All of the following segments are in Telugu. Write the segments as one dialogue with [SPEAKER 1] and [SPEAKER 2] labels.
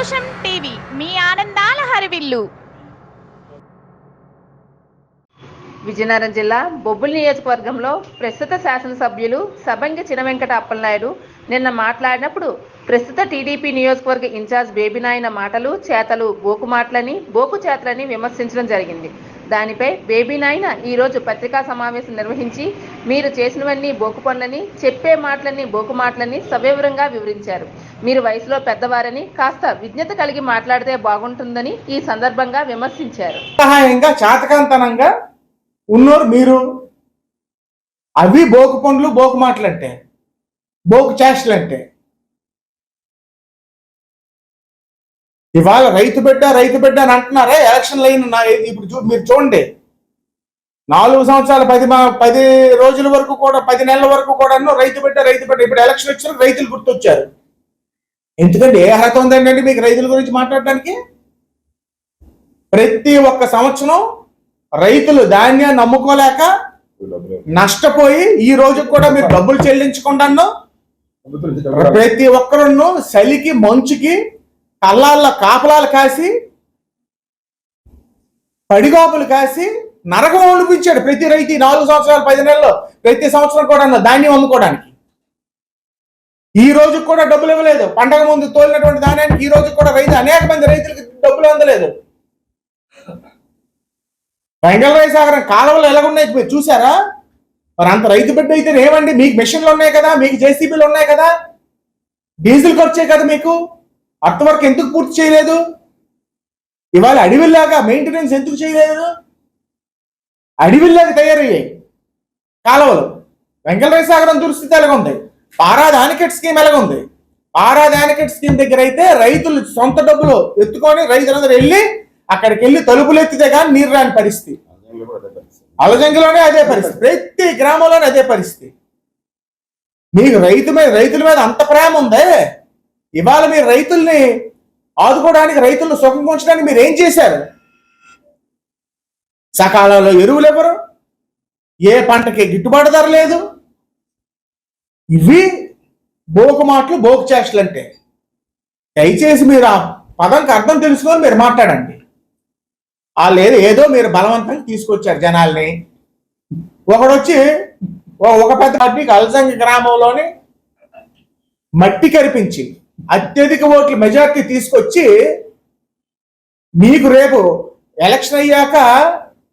[SPEAKER 1] సంతోషం టీవీ మీ ఆనందాల హరివిల్లు విజయనగరం జిల్లా బొబ్బుల నియోజకవర్గంలో ప్రస్తుత శాసనసభ్యులు సభంగి చినవెంకట అప్పలనాయుడు నిన్న మాట్లాడినప్పుడు ప్రస్తుత టీడీపీ నియోజకవర్గ ఇన్ఛార్జ్ బేబీనాయన మాటలు చేతలు బోకు మాటలని బోకు చేతలని విమర్శించడం జరిగింది. దానిపై బేబీ నాయన ఈరోజు పత్రికా సమావేశం నిర్వహించి మీరు చేసినవన్నీ బోకు పనులని చెప్పే మాటలన్నీ బోకు మాటలని సవివరంగా వివరించారు. మీరు వయసులో పెద్దవారని కాస్త విజ్ఞత కలిగి మాట్లాడితే బాగుంటుందని ఈ సందర్భంగా విమర్శించారు.
[SPEAKER 2] సహాయంగా చాతకాంతనంగా ఉన్నోరు మీరు అవి బోకు పనులు బోకు మాటలు అంటే బోకు చేష్టలు ఇవాళ రైతు బిడ్డ రైతు బిడ్డ అని అంటున్నారా ఎలక్షన్ లైన్ నా ఇప్పుడు చూ- మీరు చూడండి. నాలుగు సంవత్సరాలు పది పది రోజుల వరకు కూడా పది నెలల వరకు కూడా రైతు బిడ్డ రైతు బిడ్డ ఇప్పుడు ఎలక్షన్ వచ్చిన రైతులు గుర్తొచ్చారు. ఎందుకంటే ఏ అర్హత ఉందండి మీకు రైతుల గురించి మాట్లాడడానికి? ప్రతి ఒక్క సంవత్సరం రైతులు ధాన్యాన్ని అమ్ముకోలేక నష్టపోయి ఈ రోజు కూడా మీరు డబ్బులు చెల్లించకుండా ప్రతి ఒక్కరును చలికి మంచుకి కళ్ళాల్లో కాపలాలు కాసి పడిగాపులు కాసి నరకం అనిపించాడు ప్రతి రైతు నాలుగు సంవత్సరాలు పది నెలల్లో ప్రతి సంవత్సరం కూడా ధాన్యం అమ్ముకోవడానికి. ఈ రోజు కూడా డబ్బులు ఇవ్వలేదు. పండగ ముందు తోలినటువంటి ధాన్యానికి ఈ రోజు కూడా రైతు అనేక మంది రైతులకు డబ్బులు అందలేదు. వెంగళరాయ సాగరం కాలువలు ఎలాగున్నాయి మీరు చూసారా? మరి అంత రైతు బిడ్డ అయితే ఏమండి మీకు మిషన్లు ఉన్నాయి కదా మీకు జేసీబీలు ఉన్నాయి కదా? డీజిల్ ఖర్చే కదా మీకు? అర్త్ వర్క్ ఎందుకు పూర్తి చేయలేదు? ఇవాళ అడవిల్లాగా మెయింటెనెన్స్ ఎందుకు చేయలేదు? అడవిల్లాగా తయారయ్యాయి. కాలువలు. వెంకటరాయ సాగరం దుస్థితి ఎలాగుంది? పారాది ఆనికెట్ స్కీమ్ ఎలాగుంది? పారాది ఆనికెట్ స్కీమ్ దగ్గర అయితే రైతులు సొంత డబ్బులు ఎత్తుకొని రైతులందరూ వెళ్ళి అక్కడికి వెళ్ళి తలుపులు ఎత్తితే కానీ నీరు రాని పరిస్థితి. అలజంగిలోనే అదే పరిస్థితి. ప్రతి గ్రామంలోనే అదే పరిస్థితి. మీకు రైతు మీద రైతుల మీద అంత ప్రేమ ఉందే? ఇవాళ మీరు రైతుల్ని ఆదుకోవడానికి రైతులను సుఖం ఉంచడానికి మీరు ఏం చేశారు? సకాలంలో ఎరువులు ఎవరు ఏ పంటకి గిట్టుబాటు ధర లేదు. ఇవి బోకు మాటలు బోకు చేష్టలు అంటే. దయచేసి మీరు ఆ పదంకి అర్థం తెలుసుకొని మీరు మాట్లాడండి. వాళ్ళు ఏదో ఏదో మీరు బలవంతంగా తీసుకొచ్చారు జనాల్ని. ఒకడొచ్చి ఒక పెద్ద పార్టీకి అలసంగి గ్రామంలోని మట్టి కరిపించి అత్యధిక ఓట్లు మెజార్టీ తీసుకొచ్చి మీకు రేపు ఎలక్షన్ అయ్యాక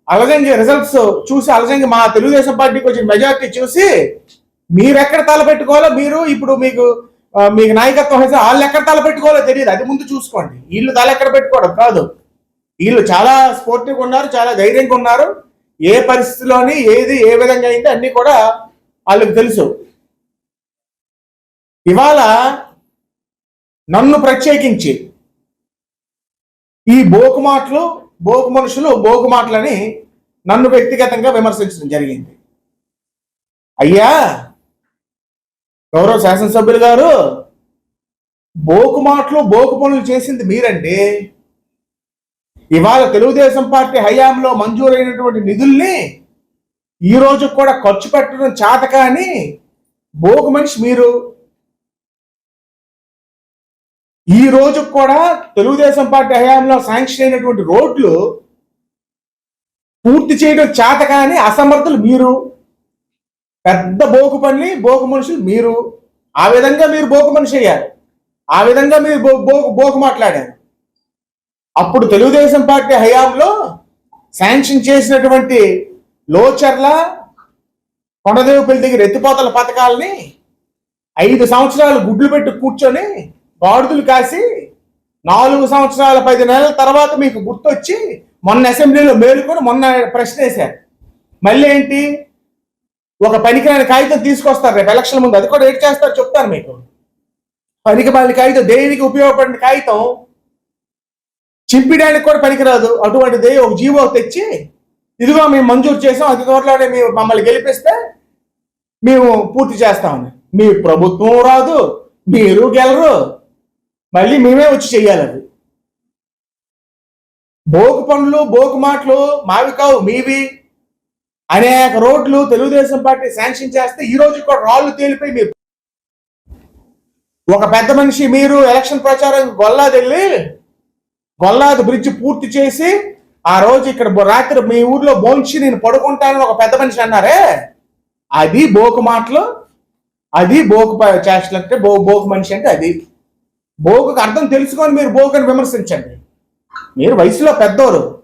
[SPEAKER 2] అలజంగి రిజల్ట్స్ చూసి అలజంగి మా తెలుగుదేశం పార్టీకి వచ్చిన మెజార్టీ చూసి మీరు ఎక్కడ తలపెట్టుకోవాలో మీరు ఇప్పుడు మీకు మీకు నాయకత్వం వేస్తే వాళ్ళు ఎక్కడ తలపెట్టుకోవాలో తెలియదు. అది ముందు చూసుకోండి. వీళ్ళు తల ఎక్కడ పెట్టుకోవడం కాదు. వీళ్ళు చాలా స్పోర్టివ్గా ఉన్నారు చాలా ధైర్యంగా ఉన్నారు. ఏ పరిస్థితిలోని ఏది ఏ విధంగా అయింది అన్ని కూడా వాళ్ళకి తెలుసు. ఇవాళ నన్ను ప్రత్యేకించి. ఈ బోకు మాటలు బోకు మనుషులు బోకు మాటలని నన్ను వ్యక్తిగతంగా విమర్శించడం జరిగింది. అయ్యా! గౌరవ శాసనసభ్యులు గారు బోకు మాటలు బోకు పనులు చేసింది మీరండి. ఇవాళ తెలుగుదేశం పార్టీ హయాంలో మంజూరైనటువంటి నిధుల్ని ఈ రోజు కూడా ఖర్చు పెట్టడం చేతకాని బోకు మనిషి మీరు. ఈ రోజు కూడా తెలుగుదేశం పార్టీ హయాంలో శాంక్షన్ అయినటువంటి రోడ్లు పూర్తి చేయడం చేతకాని అసమర్థులు మీరు. పెద్ద బోకు పని బోకు మనుషులు మీరు. ఆ విధంగా మీరు బోకు మనిషి అయ్యారు. ఆ విధంగా మీరు బో- బోకు బోకు మాట్లాడారు. అప్పుడు తెలుగుదేశం పార్టీ హయాంలో శాంక్షన్ చేసినటువంటి లోచర్ల కొండదేవుపల్లి దగ్గర ఎత్తిపోతల పథకాలని ఐదు సంవత్సరాలు గుడ్లు పెట్టి కూర్చొని గాడుదులు కాసి నాలుగు సంవత్సరాల పది నెలల తర్వాత మీకు గుర్తొచ్చి మొన్న అసెంబ్లీలో మేలుకొని మొన్న ప్రశ్న వేశారు. మళ్ళీ ఏంటి? ఒక పనికిరాని కాగితం తీసుకొస్తారు రేపు ఎలక్షన్ ముందు. అది కూడా ఏం చేస్తారు చెప్తాను మీకు. పనికి మాలిన కాగితం దేనికి ఉపయోగపడిన కాగితం చింపిడానికి కూడా పనికిరాదు. అటువంటిది ఒక జీవో తెచ్చి ఇదిగో మేము మంజూరు చేసాం అతి త్వరలోనే మేము మమ్మల్ని గెలిపిస్తే మేము పూర్తి చేస్తామని. మీ ప్రభుత్వం రాదు మీరు గెలరు. మళ్ళీ మేమే వచ్చి చెయ్యాలి అది. బోకు పనులు బోకు మాటలు మావి కావు మీవి అనేక రోడ్లు తెలుగుదేశం పార్టీ శాంక్షన్ చేస్తే ఈ రోజు కూడా రాళ్ళు తేలిపోయి మీరు ఒక పెద్ద మనిషి మీరు ఎలక్షన్ ప్రచారం గొల్లాదెళ్ళి గొల్లాది బ్రిడ్జ్ పూర్తి చేసి ఆ రోజు ఇక్కడ రాత్రి మీ ఊర్లో బోంచి నేను పడుకుంటానని ఒక పెద్ద మనిషి అన్నారే? అది బోకు మాటలు అది బోకు చేష్టలు అంటే బో బోకు మనిషి అంటే అది. బోగుకు అర్థం తెలుసుకొని మీరు బోగుని విమర్శించండి. మీరు వయసులో పెద్దోరు.